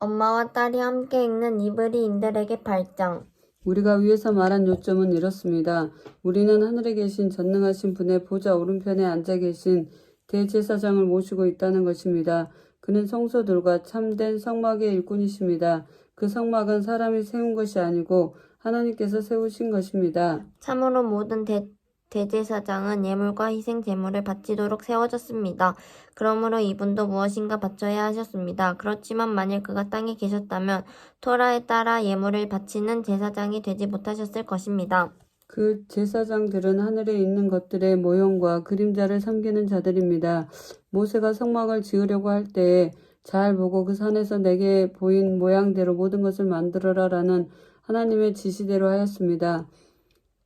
엄마와 딸이 함께 읽는 이브리 인들에게 8장. 우리가 위에서 말한 요점은 이렇습니다. 우리는 하늘에 계신 전능하신 분의 보좌 오른편에 앉아 계신 대제사장을 모시고 있다는 것입니다. 그는 성소들과 참된 성막의 일꾼이십니다. 그 성막은 사람이 세운 것이 아니고 하나님께서 세우신 것입니다. 참으로 모든 대, 대제사장은 예물과 희생 제물을 바치도록 세워졌습니다. 그러므로 이분도 무엇인가 바쳐야 하셨습니다. 그렇지만 만일 그가 땅에 계셨다면 토라에 따라 예물을 바치는 제사장이 되지 못하셨을 것입니다. 그 제사장들은 하늘에 있는 것들의 모형과 그림자를 섬기는 자들입니다. 모세가 성막을 지으려고 할 때에 잘 보고 그 산에서 내게 보인 모양대로 모든 것을 만들어라 라는 하나님의 지시대로 하였습니다.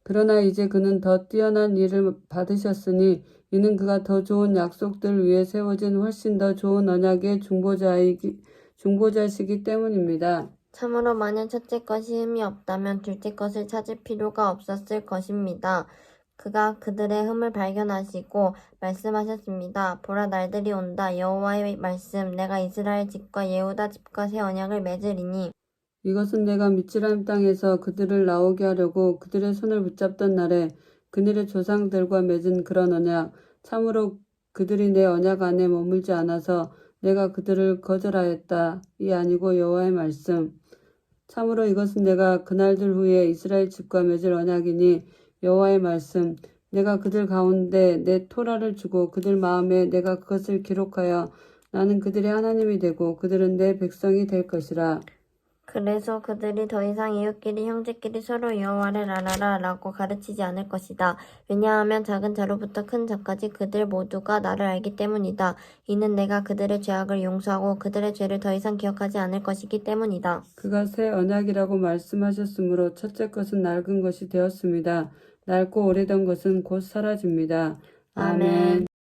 그러나 이제 그는 더 뛰어난 일을 받으셨으니 이는 그가 더 좋은 약속들 위해 세워진 훨씬 더 좋은 언약의 중보자이기, 중보자시기 때문입니다. 참으로 만약 첫째 것이 흠이 없다면 둘째 것을 찾을 필요가 없었을 것입니다. 그가 그들의 흠을 발견하시고 말씀하셨습니다. 보라 날들이 온다. 여호와의 말씀 내가 이스라엘 집과 예후다 집과 새 언약을 맺으리니 이것은 내가 미츠라임 땅에서 그들을 나오게 하려고 그들의 손을 붙잡던 날에 그들의 조상들과 맺은 그런 언약 참으로 그들이 내 언약 안에 머물지 않아서 내가 그들을 거절하였다. 이 아니고 여호와의 말씀. 참으로 이것은 내가 그날들 후에 이스라엘 집과 맺을 언약이니 여호와의 말씀. 내가 그들 가운데 내 토라를 주고 그들 마음에 내가 그것을 기록하여 나는 그들의 하나님이 되고 그들은 내 백성이 될 것이라 그래서 그들이 더 이상 이웃끼리 형제끼리 서로 여호와를 알아라 라고 가르치지 않을 것이다. 왜냐하면 작은 자로부터 큰 자까지 그들 모두가 나를 알기 때문이다. 이는 내가 그들의 죄악을 용서하고 그들의 죄를 더 이상 기억하지 않을 것이기 때문이다. 그가 새 언약이라고 말씀하셨으므로 첫째 것은 낡은 것이 되었습니다. 낡고 오래된 것은 곧 사라집니다. 아멘.